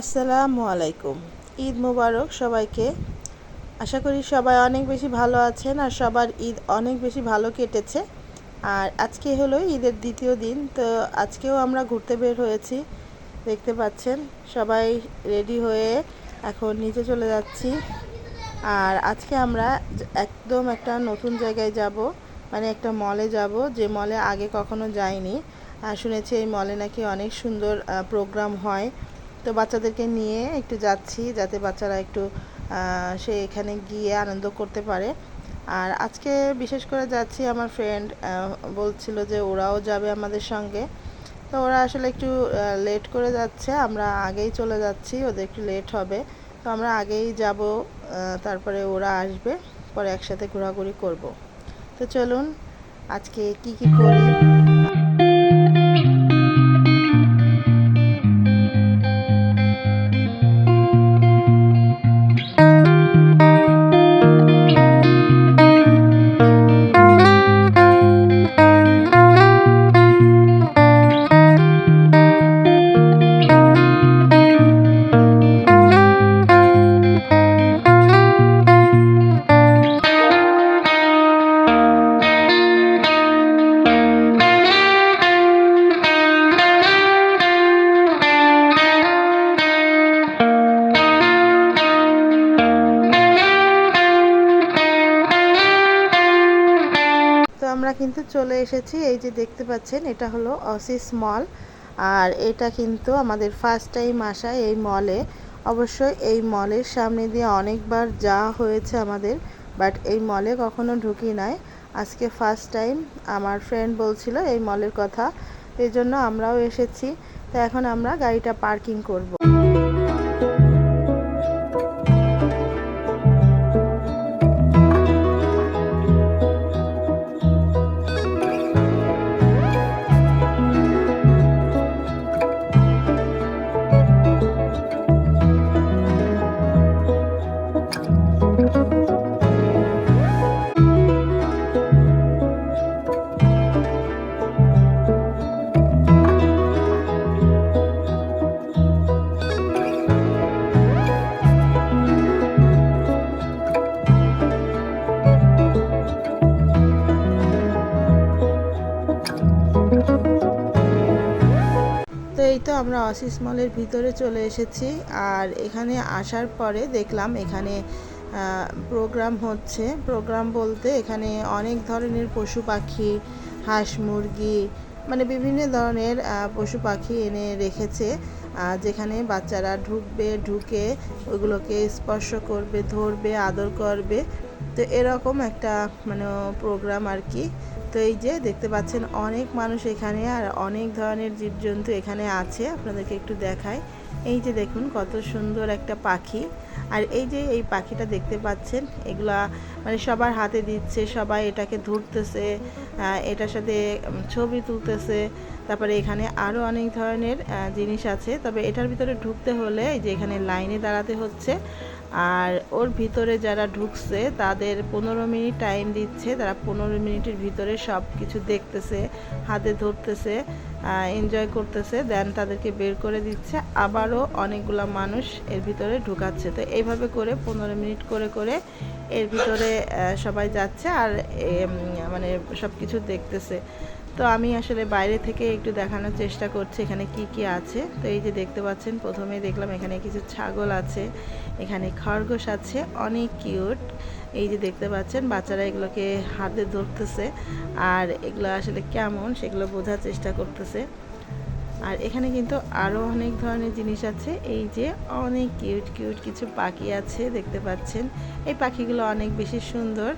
আসসালামু আলাইকুম। ঈদ মুবারক সবাইকে। আশা করি সবাই অনেক বেশি ভালো আছেন আর সবার ঈদ অনেক বেশি ভালো কেটেছে। আর আজকে হলো ঈদের দ্বিতীয় দিন, তো আজকেও আমরা ঘুরতে বের হয়েছি। দেখতে পাচ্ছেন, সবাই রেডি হয়ে এখন নিচে চলে যাচ্ছি। আর আজকে আমরা একদম একটা নতুন জায়গায় যাব মানে একটা মলে যাব। যে মলে আগে কখনো যাইনি। আর শুনেছি এই মলে নাকি অনেক সুন্দর প্রোগ্রাম হয়। তো বাচ্চাদেরকে নিয়ে একটু যাচ্ছি, যাতে বাচ্চারা একটু সে এখানে গিয়ে আনন্দ করতে পারে। আর আজকে বিশেষ করে যাচ্ছি আমার ফ্রেন্ড বলছিল যে ওরাও যাবে আমাদের সঙ্গে। তো ওরা আসলে একটু লেট করে যাচ্ছে, আমরা আগেই চলে যাচ্ছি, ওদের একটু লেট হবে। তো আমরা আগেই যাব তারপরে ওরা আসবে, পরে একসাথে ঘোরাঘুরি করব। তো চলুন, আজকে কি কি করি? কিন্তু চলে এসেছি। এই যে দেখতে পাচ্ছেন, এটা হলো অসিস মল। আর এটা কিন্তু আমাদের ফার্স্ট টাইম আসা এই মলে। অবশ্যই এই মলের সামনে দিয়ে অনেকবার যা হয়েছে আমাদের বাট এই মলে কখনো ঢুকি নাই। আজকে ফার্স্ট টাইম আমার ফ্রেন্ড বলছিল এই মলের কথা এই জন্য আমরাও এসেছি। তো এখন আমরা গাড়িটা পার্কিং করব। আমরা অসিস মলের ভিতরে চলে এসেছি। আর এখানে আসার পরে দেখলাম এখানে প্রোগ্রাম হচ্ছে। প্রোগ্রাম বলতে এখানে অনেক ধরনের পশু পাখি, হাঁস মুরগি মানে বিভিন্ন ধরনের পশু পাখি এনে রেখেছে। যেখানে বাচ্চারা ঢুকবে, ঢুকে ওগুলোকে স্পর্শ করবে, ধরবে, আদর করবে। তো এরকম একটা মানে প্রোগ্রাম আর কি। তো এই যে দেখতে পাচ্ছেন অনেক মানুষ এখানে আর অনেক ধরনের জীবজন্তু এখানে আছে, আপনাদেরকে একটু দেখায় এই যে দেখুন কত সুন্দর একটা পাখি। আর এই যে এই পাখিটা দেখতে পাচ্ছেন, এগুলা মানে সবার হাতে দিচ্ছে, সবাই এটাকে ধরতেছে এটার সাথে ছবি তুলতেছে। তারপরে এখানে আরও অনেক ধরনের জিনিস আছে। তবে এটার ভিতরে ঢুকতে হলে এই যে এখানে লাইনে দাঁড়াতে হচ্ছে। আর ওর ভিতরে যারা ঢুকছে, তাদের পনেরো মিনিট টাইম দিচ্ছে। তারা পনেরো মিনিটের ভিতরে সব কিছু দেখতেছে, হাতে ধরতেছে এনজয় করতেছে। দেন তাদেরকে বের করে দিচ্ছে। আবারও অনেকগুলো মানুষ এর ভিতরে ঢুকাচ্ছে। তো এইভাবে করে পনেরো মিনিট করে করে এর ভিতরে সবাই যাচ্ছে আর মানে সব কিছু দেখতেছে। তো আমি আসলে বাইরে থেকে একটু দেখানোর চেষ্টা করছি এখানে কি কি আছে। তো এই যে দেখতে পাচ্ছেন প্রথমে দেখলাম এখানে কিছু ছাগল আছে, এখানে খরগোশ আছে, অনেক কিউট। এই যে দেখতে পাচ্ছেন, বাচ্চারা এগুলোকে হাতে ধরতেছে আর এগুলো আসলে কেমন সেগুলো বোঝার চেষ্টা করতেছে। আর এখানে কিন্তু আরও অনেক ধরনের জিনিস আছে। এই যে অনেক কিউট কিউট কিছু পাখি আছে দেখতে পাচ্ছেন। এই পাখিগুলো অনেক বেশি সুন্দর,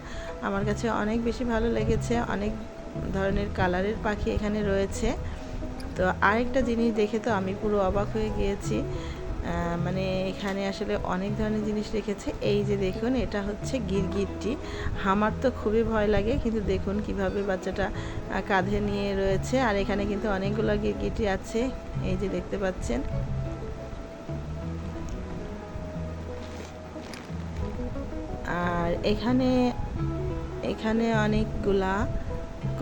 আমার কাছে অনেক বেশি ভালো লেগেছে, অনেক ধরনের কালারের পাখি এখানে রয়েছে। তো আরেকটা জিনিস দেখে তো আমি পুরো অবাক হয়ে গিয়েছি। মানে এখানে আসলে অনেক ধরনের জিনিস রেখেছে। এই যে দেখুন, এটা হচ্ছে গিরগিরটি আমার তো খুবই ভয় লাগে, কিন্তু দেখুন কীভাবে বাচ্চাটা কাঁধে নিয়ে রয়েছে। আর এখানে কিন্তু অনেকগুলো গিরগিটি আছে, এই যে দেখতে পাচ্ছেন। আর এখানে এখানে অনেকগুলা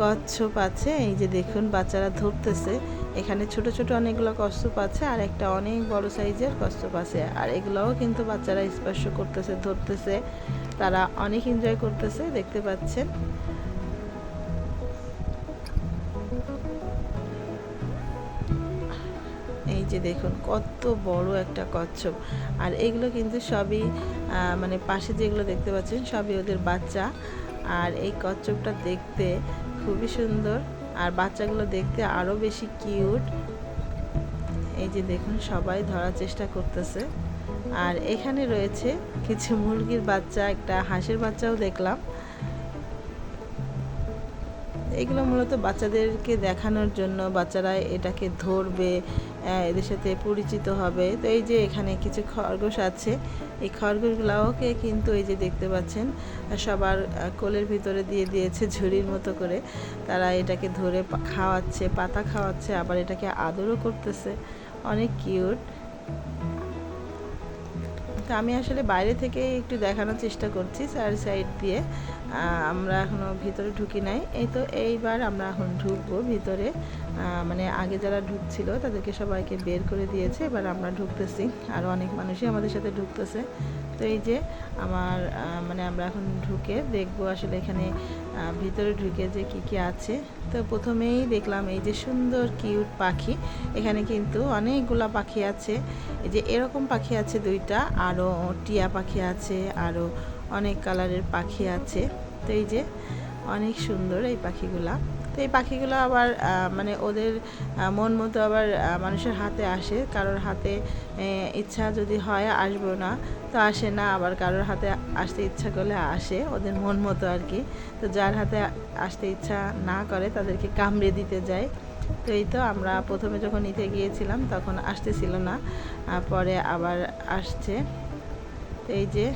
কচ্ছপ আছে, এই যে দেখুন বাচ্চারা ধরতেছে। এখানে ছোট ছোট অনেকগুলো কচ্ছপ আছে আর একটা অনেক বড় সাইজের কচ্ছপ আছে। আর এগুলোও কিন্তু বাচ্চারা স্পর্শ করতেছে, ধরতেছে। তারা অনেক এনজয় করতেছে, দেখতে পাচ্ছেন। এই যে দেখুন কত বড় একটা কচ্ছপ। আর এগুলো কিন্তু সবই মানে পাশে যেগুলো দেখতে পাচ্ছেন সবই ওদের বাচ্চা। আর এই কচ্ছপটা দেখতে খুবই সুন্দর। আর বাচ্চাগুলো দেখতে আরও বেশি কিউট। এই যে দেখুন, সবাই ধরার চেষ্টা করতেছে। আর এখানে রয়েছে কিছু মুরগির বাচ্চা, একটা হাঁসের বাচ্চাও দেখলাম। এগুলো মূলত বাচ্চাদেরকে দেখানোর জন্য বাচ্চারা এটাকে ধরবে এদের সাথে পরিচিত হবে। তো এই যে এখানে কিছু খরগোশ আছে, এই খরগোশগুলোকে কিন্তু এই যে দেখতে পাচ্ছেন, সবার কোলের ভিতরে দিয়ে দিয়েছে ঝুড়ির মতো করে। তারা এটাকে ধরে খাওয়াচ্ছে, পাতা খাওয়াচ্ছে, আবার এটাকে আদরও করতেছে। অনেক কিউট। তো আমি আসলে বাইরে থেকে একটু দেখানোর চেষ্টা করছি চার সাইড দিয়ে। আমরা এখনও ভিতরে ঢুকি নাই। এই তো এইবার আমরা এখন ঢুকবো ভিতরে। মানে আগে যারা ঢুকছিল তাদেরকে সবাইকে বের করে দিয়েছে। এবার আমরা ঢুকতেছি। আর অনেক মানুষই আমাদের সাথে ঢুকতেছে। তো এই যে আমার মানে আমরা এখন ঢুকে দেখব আসলে এখানে ভিতরে ঢুকে যে কি কি আছে। তো প্রথমেই দেখলাম এই যে সুন্দর কিউট পাখি। এখানে কিন্তু অনেকগুলা পাখি আছে। এই যে এরকম পাখি আছে দুইটা আরও টিয়া পাখি আছে আরও অনেক কালারের পাখি আছে। তো এই যে অনেক সুন্দর এই পাখিগুলা। তো এই পাখিগুলো আবার মানে ওদের মন মতো আবার মানুষের হাতে আসে। কারোর হাতে ইচ্ছা যদি হয় আসব না, তো আসে না। আবার কারোর হাতে আসতে ইচ্ছা করলে আসে, ওদের মন মতো আর কি। তো যার হাতে আসতে ইচ্ছা না করে, তাদেরকে কামড়ে দিতে যায়। তো এই তো আমরা প্রথমে যখন নিতে গিয়েছিলাম, তখন আসতেছিল না। পরে আবার আসছে। তো এই যে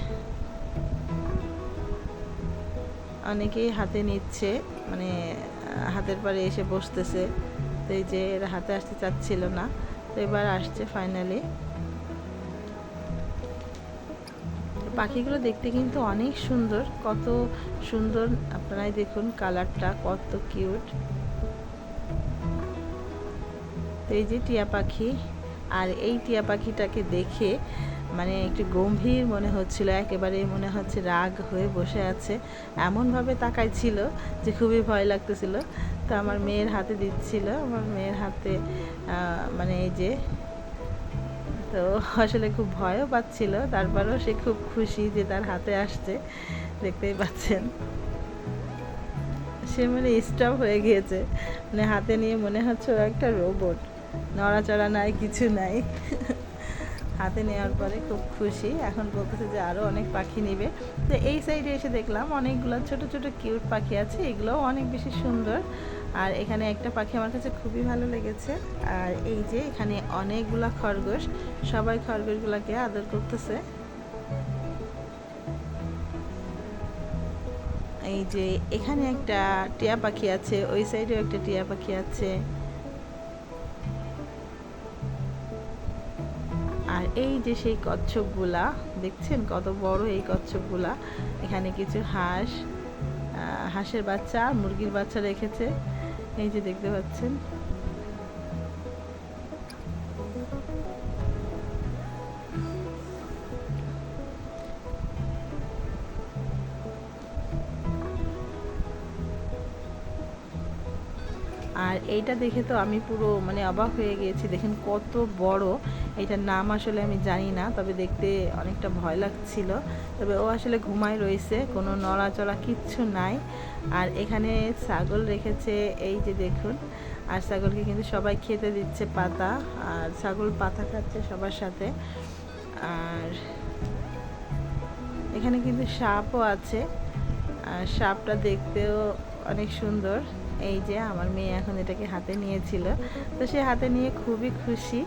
অনেকেই হাতে নিচ্ছে মানে হাতের পরে এসে বসতেছে। তো এই যে এরা হাতে আসতে চাচ্ছিল না। তো এবার আসছে ফাইনালি পাখিগুলো দেখতে কিন্তু অনেক সুন্দর। কত সুন্দর আপনারাই দেখুন কালারটা, কত কিউট। তো এই যে টিয়া পাখি। আর এই টিয়া পাখিটাকে দেখে মানে একটু গম্ভীর মনে হচ্ছিল, একেবারে মনে হচ্ছে রাগ হয়ে বসে আছে। এমনভাবে তাকাইছিল যে খুবই ভয় লাগতেছিল। তো আমার মেয়ের হাতে দিচ্ছিল, আমার মেয়ের হাতে মানে এই যে, তো আসলে খুব ভয়ও পাচ্ছিল, তারপরেও সে খুব খুশি যে তার হাতে আসছে, দেখতেই পাচ্ছেন। সে মানে স্টপ হয়ে গিয়েছে। মানে হাতে নিয়ে মনে হচ্ছে একটা রোবট নড়াচড়া নাই, কিছু নাই। হাতে নেওয়ার পরে খুব খুশি। এখন বলতেছে যে আরও অনেক পাখি নিবে। তো এই সাইডে এসে দেখলাম অনেকগুলো ছোট ছোট, কিউট পাখি আছে। এগুলোও অনেক বেশি সুন্দর। আর এখানে একটা পাখি আমার কাছে খুবই ভালো লেগেছে। আর এই যে এখানে অনেকগুলা খরগোশ। সবাই খরগোশগুলোকে আদর করতেছে। এই যে এখানে একটা টিয়া পাখি আছে, ওই সাইডেও একটা টিয়া পাখি আছে। এই যে সেই কচ্ছপগুলা, দেখছেন কত বড় এই কচ্ছপগুলা? এখানে কিছু হাঁস হাঁসের বাচ্চা, মুরগির বাচ্চা রেখেছে। এই যে দেখতে পাচ্ছেন এইটা দেখে তো আমি পুরো মানে অবাক হয়ে গিয়েছি। দেখেন কত বড়। এটার নাম আসলে আমি জানি না, তবে দেখতে অনেকটা ভয় লাগছিল। তবে ও আসলে ঘুমায় রয়েছে, কোনো নড়াচড়া কিচ্ছু নাই। আর এখানে ছাগল রেখেছে, এই যে দেখুন। আর ছাগলকে কিন্তু সবাই খেতে দিচ্ছে পাতা, আর ছাগল পাতা খাচ্ছে সবার সাথে। আর এখানে কিন্তু সাপও আছে। আর সাপটা দেখতেও অনেক সুন্দর। এই যে আমার মেয়ে এখন এটাকে হাতে নিয়েছিল। তো সে হাতে নিয়ে খুবই খুশি।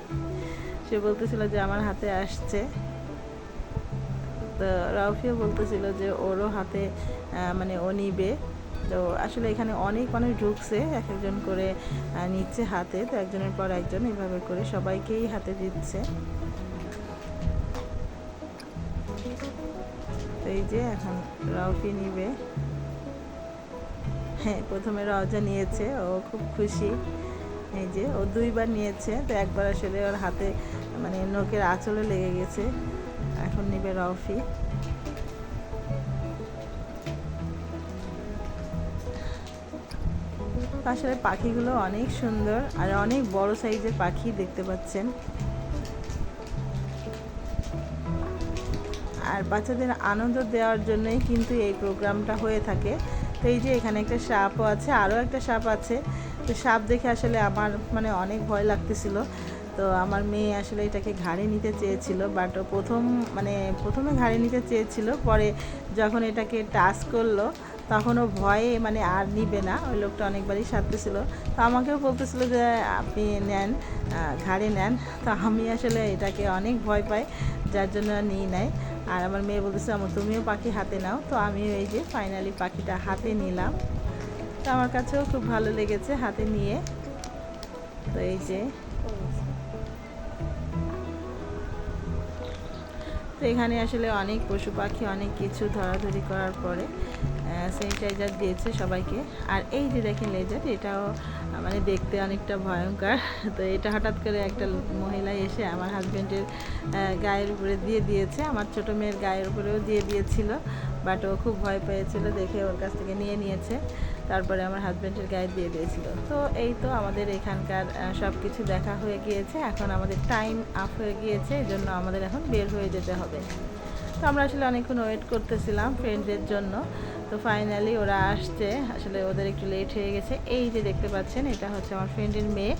সে বলতেছিল যে আমার হাতে আসছে। তো রাউফিও বলতেছিল যে ওরও হাতে মানে ও নিবে। তো আসলে এখানে অনেক মানুষ ঢুকছে। এক একজন করে নিচ্ছে হাতে। তো একজনের পর একজন এভাবে করে সবাইকেই হাতে দিচ্ছে। তো এই যে এখন রাউফি নিবে। হ্যাঁ প্রথমে রওজা নিয়েছে, ও খুব খুশি। এই যে, ও দুইবার নিয়েছে, তো একবার আসলে ওর হাতে মানে নখের আঁচলে লেগে গেছে। এখন নিবে রফি আসলে পাখিগুলো অনেক সুন্দর, আর অনেক বড় সাইজের পাখি দেখতে পাচ্ছেন। আর বাচ্চাদের আনন্দ দেওয়ার জন্যই কিন্তু এই প্রোগ্রামটা হয়ে থাকে। এই যে এখানে একটা সাপও আছে, আরও একটা সাপ আছে। তো সাপ দেখে আসলে আমার মানে অনেক ভয় লাগতেছিল। তো আমার মেয়ে আসলে এটাকে ঘাড়ে নিতে চেয়েছিল বাট প্রথম মানে প্রথমে ঘাড়ে নিতে চেয়েছিল, পরে যখন এটাকে টাচ করল তখনও ভয়ে মানে আর নিবে না, ওই লোকটা অনেকবারই সারতেছিল তো আমাকেও বলতেছিল যে, আপনি নেন ঘাড়ে নেন। তো আমি আসলে এটাকে অনেক ভয় পাই, যার জন্য নিই নাই। আর আমার মেয়ে বলতেছে আমার তুমিও পাখি হাতে নাও। তো আমিও এই যে ফাইনালি পাখিটা হাতে নিলাম। তো আমার কাছেও খুব ভালো লেগেছে হাতে নিয়ে। তো এই যে। তো এখানে আসলে অনেক পশু পাখি, অনেক কিছু ধরাধরি করার পরে স্যানিটাইজার দিয়েছে সবাইকে। আর এই যে দেখেন লেজার এটাও মানে দেখতে অনেকটা ভয়ঙ্কর। তো এটা হঠাৎ করে একটা মহিলা এসে আমার হাজব্যান্ডের গায়ের উপরে দিয়ে দিয়েছে। আমার ছোট মেয়ের গায়ের উপরেও দিয়ে দিয়েছিল বাট ও খুব ভয় পেয়েছিল, দেখে ওর কাছ থেকে নিয়ে নিয়েছে। তারপরে আমার হাজব্যান্ডের গায়ে দিয়ে দিয়েছিল। তো এই তো আমাদের এখানকার সব কিছু দেখা হয়ে গিয়েছে। এখন আমাদের টাইম আপ হয়ে গিয়েছে এই জন্য আমাদের এখন বের হয়ে যেতে হবে। তো আমরা আসলে অনেকক্ষণ ওয়েট করতেছিলাম ফ্রেন্ডদের জন্য। তো ফাইনালি ওরা আসছে। আসলে ওদের একটু লেট হয়ে গেছে। এই যে দেখতে পাচ্ছেন, এটা হচ্ছে আমার ফ্রেন্ডের মেয়ে।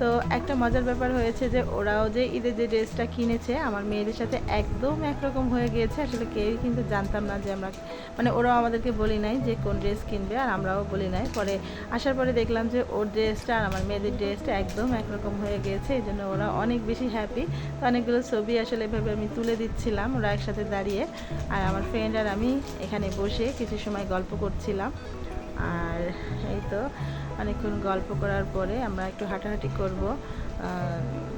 তো একটা মজার ব্যাপার হয়েছে যে ওরাও যে ঈদের যে ড্রেসটা কিনেছে, আমার মেয়েদের সাথে একদম একরকম হয়ে গিয়েছে। আসলে কেউই কিন্তু জানতাম না যে আমরা মানে ওরাও আমাদেরকে বলি নাই যে কোন ড্রেস কিনবে, আর আমরাও বলি নাই। পরে আসার পরে দেখলাম যে ওর ড্রেসটা আর আমার মেয়েদের ড্রেসটা একদম একরকম হয়ে গিয়েছে। এই জন্য ওরা অনেক বেশি হ্যাপি তো অনেকগুলো ছবি আসলে এভাবে আমি তুলে দিচ্ছিলাম। ওরা একসাথে দাঁড়িয়ে আর আমার ফ্রেন্ড আর আমি এখানে বসে কিছু সময় গল্প করছিলাম। আর এই তো অনেকক্ষণ গল্প করার পরে আমরা একটু হাঁটাহাঁটি করব।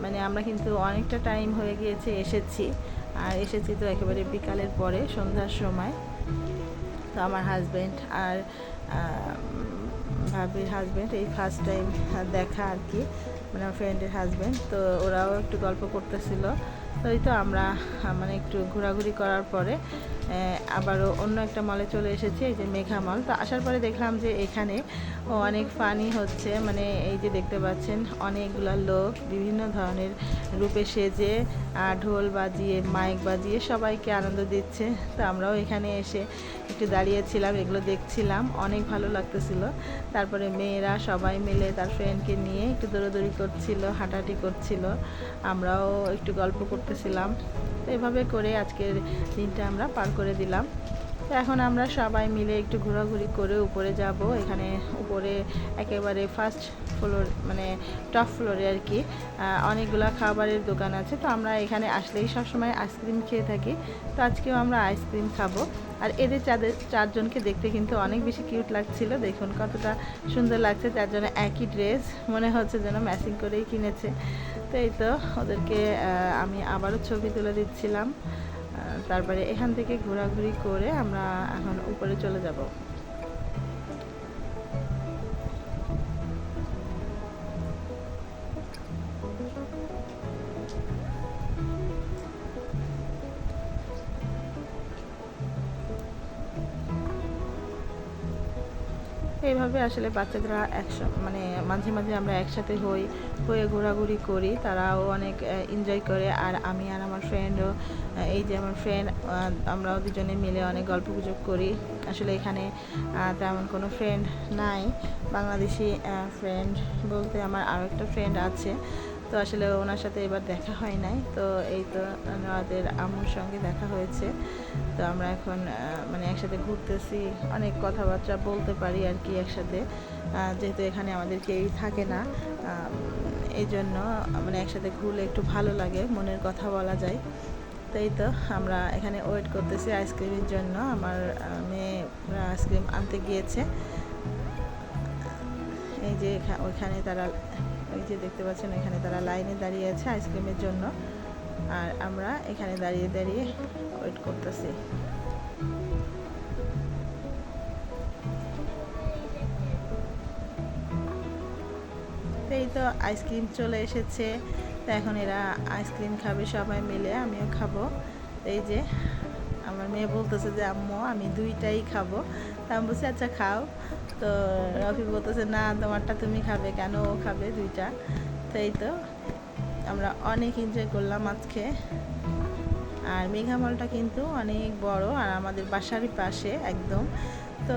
মানে আমরা কিন্তু অনেকটা টাইম হয়ে গিয়েছে এসেছি। আর এসেছি তো একেবারে বিকালের পরে, সন্ধ্যার সময়। তো আমার হাজব্যান্ড আর ভাবির হাজব্যান্ড এই ফার্স্ট টাইম দেখা আর কি। মানে আমার ফ্রেন্ডের হাজব্যান্ড তো ওরাও একটু গল্প করতেছিল। এই তো আমরা মানে একটু ঘোরাঘুরি করার পরে আবারও অন্য একটা মলে চলে এসেছি, এই যে মেঘা মল তো আসার পরে দেখলাম যে এখানে অনেক ফানি হচ্ছে মানে এই যে দেখতে পাচ্ছেন অনেকগুলো লোক, বিভিন্ন ধরনের রূপে সেজে ঢোল বাজিয়ে মাইক বাজিয়ে সবাইকে আনন্দ দিচ্ছে। তো আমরাও এখানে এসে একটু দাঁড়িয়েছিলাম, এগুলো দেখছিলাম, অনেক ভালো লাগতেছিল। তারপরে মেয়েরা সবাই মিলে তার ফ্রেন্ডকে নিয়ে একটু দৌড়াদৌড়ি করছিল, হাঁটাহাঁটি করছিল। আমরাও একটু গল্প করতেছিলাম। এভাবে করে আজকের দিনটা আমরা পার করে দিলাম। তো এখন আমরা সবাই মিলে একটু ঘোরাঘুরি করে উপরে যাব। এখানে উপরে একেবারে ফার্স্ট ফ্লোর মানে টপ ফ্লোরে আর কি। অনেকগুলা খাবারের দোকান আছে। তো আমরা এখানে আসলেই সবসময় আইসক্রিম খেয়ে থাকি। তো আজকেও আমরা আইসক্রিম খাব। আর এদের চাঁদের, চারজনকে দেখতে কিন্তু অনেক বেশি কিউট লাগছিল। দেখুন কতটা সুন্দর লাগছে। চারজনে একই ড্রেস মনে হচ্ছে যেন ম্যাচিং করেই কিনেছে। তো এই তো ওদেরকে আমি আবারও ছবি তুলে দিচ্ছিলাম। তারপরে এখান থেকে ঘোরাঘুরি করে আমরা এখন উপরে চলে যাব। এইভাবে আসলে বাচ্চাদের একসা মানে মাঝে মাঝে আমরা একসাথে হই, হয়ে ঘোরাঘুরি করি, তারাও অনেক এনজয় করে। আর আমি আর আমার ফ্রেন্ডও এই যে আমার ফ্রেন্ড আমরাও দুজনে মিলে অনেক গল্প গুজব করি। আসলে এখানে তেমন কোনো ফ্রেন্ড নাই। বাংলাদেশি ফ্রেন্ড বলতে আমার আরও একটা ফ্রেন্ড আছে। তো আসলে ওনার সাথে এবার দেখা হয় নাই। তো এই তো আমাদের আম্মুর সঙ্গে দেখা হয়েছে। তো আমরা এখন মানে একসাথে ঘুরতেছি, অনেক কথাবার্তা বলতে পারি আর কি একসাথে। যেহেতু এখানে আমাদের কেউই থাকে না এই জন্য মানে একসাথে ঘুরলে একটু ভালো লাগে, মনের কথা বলা যায়। তাই তো আমরা এখানে ওয়েট করতেছি আইসক্রিমের জন্য। আমার মেয়ে আইসক্রিম আনতে গিয়েছে। এই যে ওইখানে তারা ওই যে দেখতে পাচ্ছেন, এখানে তারা লাইনে দাঁড়িয়ে আছে আইসক্রিমের জন্য। আর আমরা এখানে দাঁড়িয়ে দাঁড়িয়ে ওয়েট করতেছি। এই তো আইসক্রিম চলে এসেছে। তো এখন এরা আইসক্রিম খাবে সবাই মিলে, আমিও খাব। এই যে আমার মেয়ে বলতেছে যে, আম্মু, আমি দুইটাই খাব। তা আমি বলছি আচ্ছা খাও। তো রফি বলতেছে, না, তোমারটা তুমি খাবে কেন? ও খাবে দুইটা। তাই তো আমরা অনেক এনজয় করলাম আজকে। আর মেঘামলটা কিন্তু অনেক বড় আর আমাদের বাসারই পাশে একদম। তো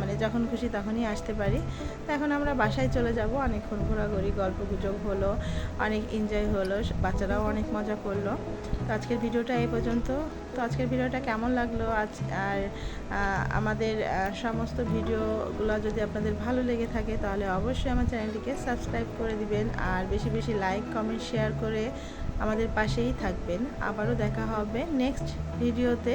মানে যখন খুশি তখনই আসতে পারি। তো এখন আমরা বাসায় চলে যাব। অনেকক্ষণ ঘোরাঘুরি, গল্প গুজব হলো, অনেক এনজয় হলো, বাচ্চারাও অনেক মজা করল। তো আজকের ভিডিওটা এই পর্যন্ত। তো আজকের ভিডিওটা কেমন লাগল? আজ আর আমাদের সমস্ত ভিডিওগুলো যদি আপনাদের ভালো লেগে থাকে, তাহলে অবশ্যই আমার চ্যানেলটিকে সাবস্ক্রাইব করে দিবেন। আর বেশি বেশি লাইক কমেন্ট শেয়ার করে আমাদের পাশেই থাকবেন। আবারও দেখা হবে নেক্সট ভিডিওতে।